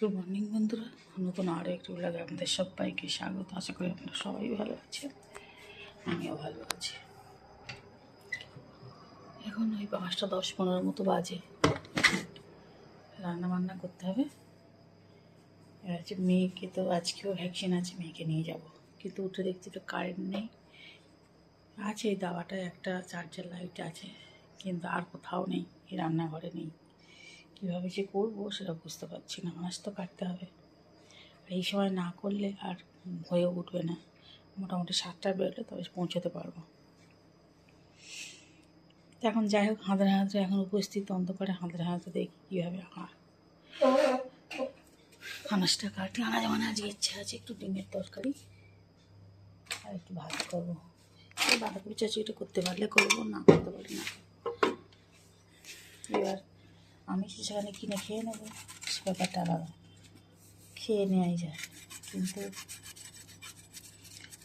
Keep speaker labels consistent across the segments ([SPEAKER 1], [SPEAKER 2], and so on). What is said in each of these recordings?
[SPEAKER 1] Good morning বন্ধুরা। নতুন আরও একটু লাগে আপনাদের সবাইকে স্বাগত। আশা করি আপনারা সবাই ভালো আছেন, আমিও ভালো আছি। এখন ওই পাঁচটা দশ পনেরোর মতো বাজে। রান্না বান্না করতে হবে। এবার হচ্ছে মেয়েকে তো আজকেও ভ্যাকসিন আছে, মেয়েকে নিয়ে যাব। কিন্তু উঠে দেখছি তো কারেন্ট নেই। আছে এই দাওয়াটায় একটা চার্জার লাইট আছে, কিন্তু আর কোথাও নেই, এই রান্নাঘরে নেই। কীভাবে যে করব সেটা বুঝতে পারছি না। মাছ তো কাটতে হবে। আর এই সময় না করলে আর হয়ে উঠবে না। মোটামুটি সাতটা বেরোলে তবে পৌঁছতে পারব। এখন যাই হোক হাঁদরে হাঁদরে এখন উপস্থিত, অন্ধকারে হাঁদরে হাঁদরে দেখি কীভাবে আনাজটা কাটি, আনাজ মানে আজকে ইচ্ছা আছে একটু ডিমের তরকারি। আর একটু ভাত করব। বাঁধাকপি চাচিটা করতে পারলে করব, না করতে পারি না। এবার আমি কি সেখানে কিনে খেয়ে নেব। সে ব্যাপারটা আলাদা। খেয়ে নেওয়াই যায়। কিন্তু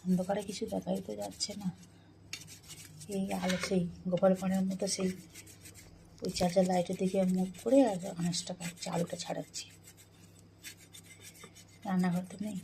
[SPEAKER 1] অন্ধকারে কিছু দেখাই তো যাচ্ছে না। এই আলো সেই গোপাল পাড়ের মতো সেই ওই চার্জার লাইটের দিকে মুখ করে আর আনাজটা কাটছি, আলুটা ছাড়াচ্ছি। রান্নাঘর তো নেই।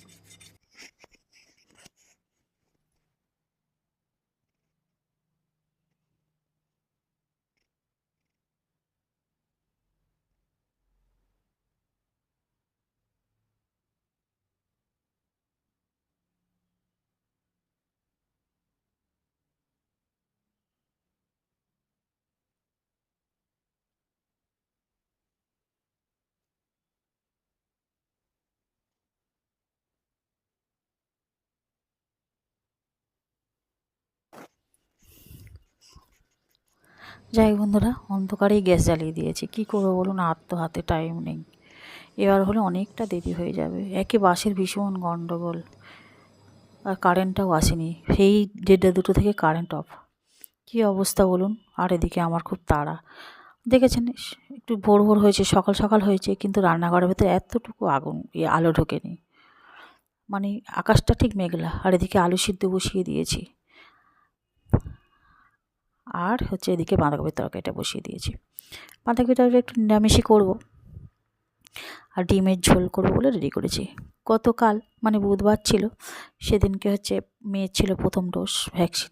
[SPEAKER 1] যাই বন্ধুরা, অন্ধকারেই গ্যাস জ্বালিয়ে দিয়েছি। কি করব বলুন, আর তো হাতে টাইম নেই। এবার হলে অনেকটা দেরি হয়ে যাবে। একে বাসের ভীষণ গণ্ডগোল আর কারেন্টটাও আসেনি। সেই দেড়টা দুটো থেকে কারেন্ট অফ কী অবস্থা বলুন? আর এদিকে আমার খুব তাড়া। দেখেছেন একটু ভোর ভোর হয়েছে, সকাল সকাল হয়েছে, কিন্তু রান্নাঘরের ভেতরে এতটুকু আগুন আলো ঢোকেনি। মানে আকাশটা ঠিক মেঘলা, আর এদিকে আলু সিদ্ধ বসিয়ে দিয়েছি। আর হচ্ছে এদিকে বাঁধাকপির তরকারিটা বসিয়ে দিয়েছি। বাঁধাকপির তরকারি একটু নিরামিষই করব। আর ডিমের ঝোল করব বলে রেডি করেছি। গতকাল মানে বুধবার ছিল, সেদিনকে হচ্ছে মেয়ের ছিল প্রথম ডোজ ভ্যাকসিন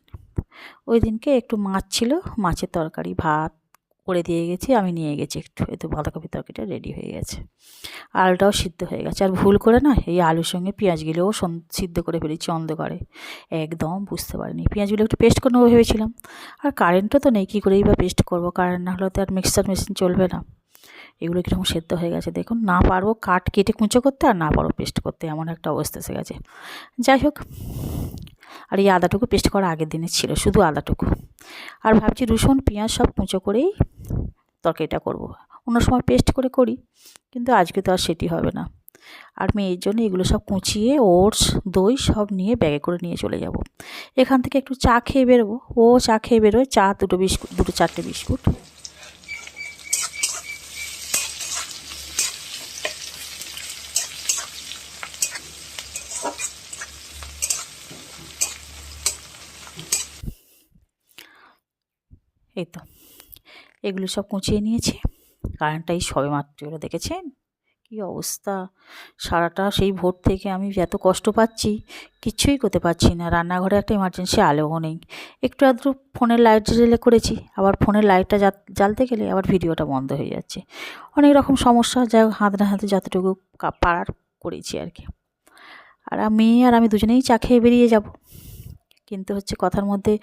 [SPEAKER 1] ওই দিনকে একটু মাছ ছিল, মাছের তরকারি, ভাত করে দিয়ে গেছি, আমি নিয়ে গেছি একটু। এই বাঁধাকপি তরকারিটা রেডি হয়ে গেছে। আলুটাও সিদ্ধ হয়ে গেছে। আর ভুল করে না, এই আলুর সঙ্গে পেঁয়াজগুলোও সিদ্ধ করে ফেলেছি অন্ধকারে। একদম বুঝতে পারিনি। পেঁয়াজগুলো একটু পেস্ট করে নেব ভেবেছিলাম। আর কারেন্টও তো নেই, কী করেই বা পেস্ট করব? কারেন্ট না হলে তো আর মিক্সার মেশিন চলবে না। এগুলো কীরকম সেদ্ধ হয়ে গেছে। দেখুন, না পারব কাট কেটে কুঁচো করতে আর না পারব পেস্ট করতে, এমন একটা অবস্থা এসে গেছে। যাই হোক, আর এই আদাটুকু পেস্ট করা আগের দিনে ছিল, শুধু আদাটুকু। আর ভাবছি রসুন, পেঁয়াজ সব কুঁচো করেই তরকারিটা করব। অন্য সময় পেস্ট করে করি, কিন্তু আজকে তো আর সেটি হবে না। আর মেয়ের জন্য এগুলো সব কুচিয়ে, ওটস, দই সব নিয়ে ব্যাগে করে নিয়ে চলে যাব। এখান থেকে একটু চা খেয়ে বেরোবো। ও চা খেয়ে বেরোয়, চা দুটো বিস্কুট, দুটো চারটে বিস্কুট। এই তো। এগুলো সব কুঁচিয়ে নিয়েছি। কারেন্টটা এই সবে মাত্র এলো দেখেছেন? কী অবস্থা? সারাটা সেই ভোর থেকে আমি এত কষ্ট পাচ্ছি কিচ্ছুই করতে পারছি না। রান্নাঘরে একটা ইমার্জেন্সি আলোও নেই। একটু আধটু ফোনের লাইট জ্বেলে করেছি, আবার ফোনের লাইটটা জ্বালতে গেলে আবার ভিডিওটা বন্ধ হয়ে যাচ্ছে। অনেক রকম সমস্যা হোক হাতে না হাতে যতটুকু পারার করেছি আর কি। আর আ- মেয়ে আর আমি দুজনেই চা খেয়ে বেরিয়ে যাব। কিন্তু হচ্ছে কথার মধ্যে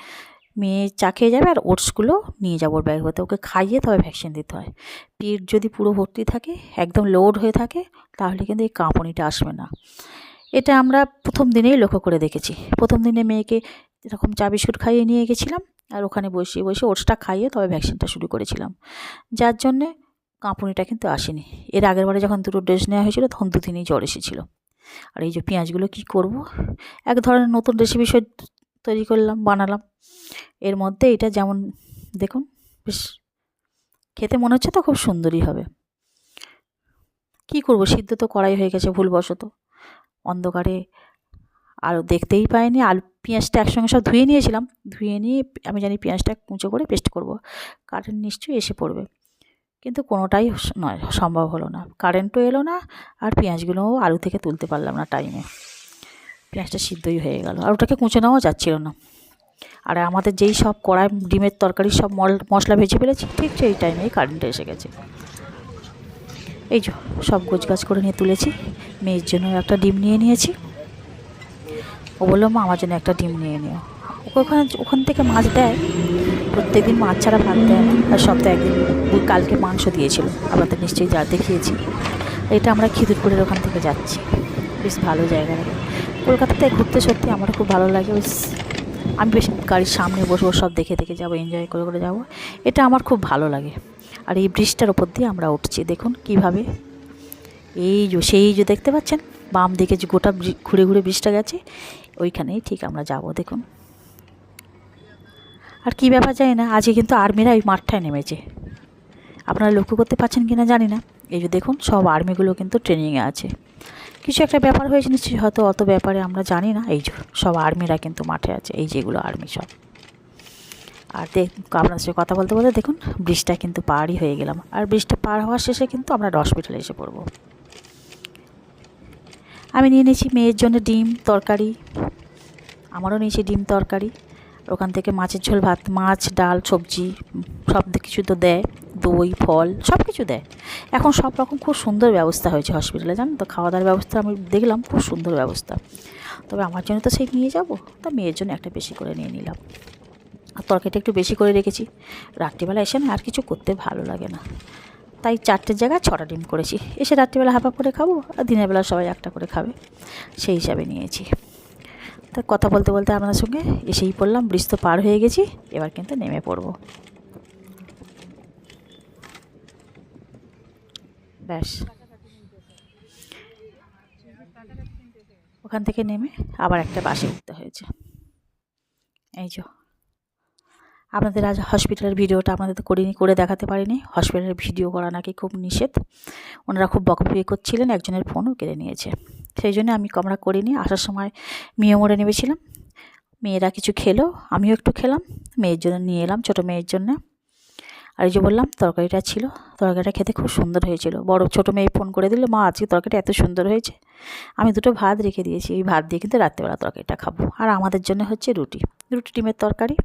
[SPEAKER 1] মেয়ে চা খেয়ে যাবে আর ওটসগুলো নিয়ে যাব ব্যাগের মধ্যে ওকে খাইয়ে তবে ভ্যাকসিন দিতে হয়। পেট যদি পুরো ভর্তি থাকে, একদম লোড হয়ে থাকে, তাহলে কিন্তু এই কাঁপুনিটা আসবে না। এটা আমরা প্রথম দিনেই লক্ষ্য করে দেখেছি। প্রথম দিনে মেয়েকে এরকম চা বিস্কুট খাইয়ে নিয়ে গেছিলাম আর ওখানে বসিয়ে বসে ওটসটা খাইয়ে তবে ভ্যাকসিনটা শুরু করেছিলাম। যার জন্যে কাঁপুনিটা কিন্তু আসেনি। এর আগের বারে যখন দুটো ডোজ নেওয়া হয়েছিল, তখন দুদিনই জ্বর এসেছিল। আর এই যে পেঁয়াজগুলো কী করব? এক ধরনের নতুন রেসিপি তৈরি করলাম, বানালাম। এর মধ্যে এটা যেমন, দেখুন, বেশ, খেতে মনে হচ্ছে তো খুব সুন্দরই হবে। কী করব? সিদ্ধ তো করাই হয়ে গেছে ভুলবশত। অন্ধকারে আর দেখতেই পাইনি। আলু পেঁয়াজটা একসঙ্গে সব ধুয়ে নিয়েছিলাম। ধুয়ে নিয়ে আমি জানি পেঁয়াজটা কুঁচো করে পেস্ট করব। কারেন্ট নিশ্চয়ই এসে পড়বে। কিন্তু কোনোটাই নয়, সম্ভব হলো না। কারেন্টও এলো না, আর পেঁয়াজগুলোও আলু থেকে তুলতে পারলাম না টাইমে। পেঁয়াজটা সিদ্ধই হয়ে গেল। আর ওটাকে কুঁচে নেওয়াও যাচ্ছিল না। আর আমাদের যেই সব কড়াই, ডিমের তরকারি সব মশলা ভেজে ফেলেছি, ঠিক সেই টাইমেই কারেন্ট এসে গেছে। এই যে, সব গোছগাছ করে নিয়ে তুলেছি। মেয়ের জন্য একটা ডিম নিয়ে নিয়েছি। ও বলল, মা, আমার জন্য একটা ডিম নিয়ে নিও। ওকে ওখানে, ওখান থেকে মাছ দেয়। প্রত্যেকদিন মাছ ছাড়া ভাত দেয় না। আর সপ্তাহে একদিন কালকে মাংস দিয়েছিল। আপনাদের নিশ্চয়ই যা দেখিয়েছি। এটা আমরা খিদুরপুরের ওখান থেকে যাচ্ছি। বেশ ভালো জায়গা। কলকাতাতে ঘুরতে সত্যি আমার খুব ভালো লাগে। বেশ আমি বেশ গাড়ির সামনে বসবো সব দেখে দেখে যাব এনজয় করে করে যাব। এটা আমার খুব ভালো লাগে। আর এই ব্রিজটার ওপর দিয়ে আমরা উঠছি, দেখুন কীভাবে। এই যে, সেই যে দেখতে পাচ্ছেন, বাম দিকে যে গোটা ঘুরে ঘুরে ব্রিজটা গেছে, ওইখানেই ঠিক আমরা যাব, দেখুন। আর কি ব্যাপার জানি না, আজকে কিন্তু আর্মিরা ওই মাঠটায় নেমেছে। আপনারা লক্ষ্য করতে পারছেন কি না জানি না। এই যে দেখুন, সব আর্মিগুলো কিন্তু ট্রেনিংয়ে আছে। কিছু একটা ব্যাপার হয়েছে, নিশ্চয়ই হয়তো অত ব্যাপারে আমরা জানি না। এই সব আর্মিরা কিন্তু মাঠে আছে, এই যেগুলো আর্মি সব। আর দেখ, আপনার সাথে কথা বলতে বলতে দেখুন, ব্রিজটা কিন্তু পারই হয়ে গেলাম। আর ব্রিজটা পার হওয়ার শেষে কিন্তু আমরা হসপিটালে এসে পড়ব। আমি নিয়ে নিয়েছি মেয়ের জন্য ডিম, তরকারি। আমারও নিয়েছি ডিম, তরকারি। ওখান থেকে মাছের ঝোল, ভাত, মাছ, ডাল, সবজি, সব কিছু তো দেয়। দই, ফল সব কিছু দেয়। এখন সব রকম খুব সুন্দর ব্যবস্থা হয়েছে হসপিটালে জানেন তো? খাওয়া দাওয়ার ব্যবস্থা আমি দেখলাম, খুব সুন্দর ব্যবস্থা। তবে আমার জন্য তো সেই নিয়ে যাব, তা মেয়ের জন্য একটা বেশি করে নিয়ে নিলাম। আর তরকারিটা একটু বেশি করে রেখেছি। রাত্রিবেলা এসে না আর কিছু করতে ভালো লাগে না। তাই চারটের জায়গায় ছটা ডিম করেছি। এসে রাত্রিবেলা হাফ করে খাব আর দিনের বেলা সবাই একটা করে খাবে। সেই হিসাবে নিয়েছি। তা কথা বলতে বলতে আপনাদের সঙ্গে এসেই পড়লাম, ব্রিজ তো পার হয়ে গেছি, এবার কিন্তু নেমে পড়ব। ব্যাস। ওখান থেকে নেমে আবার একটা বাসে উঠতে হয়েছে। এই যে। আপনাদের আজ হসপিটালের ভিডিওটা আপনাদের তো করিনি, করে দেখাতে পারিনি। হসপিটালের ভিডিও করা নাকি খুব নিষেধ। ওনারা খুব বকবকি করছিলেন, একজনের ফোনও কেড়ে নিয়েছে। সেই জন্য আমি আমরা করিনি, আসার সময় মেয়ে মোড়ে নেমেছিলাম। মেয়েরা কিছু খেলো, আমিও একটু খেলাম। মেয়ের জন্য নিয়ে এলাম, ছোটো মেয়ের জন্য। আর এই যে বললাম, তরকারিটা ছিল। তরকারিটা খেতে খুব সুন্দর হয়েছিল। বড় ছোটো মেয়ে ফোন করে দিল, মা, আজকে তরকারিটা এত সুন্দর হয়েছে। আমি দুটো ভাত রেখে দিয়েছি। এই ভাত দিয়ে কিন্তু রাত্রেবেলা তরকারিটা খাব। আর আমাদের জন্য হচ্ছে রুটি। রুটি ডিমের তরকারি।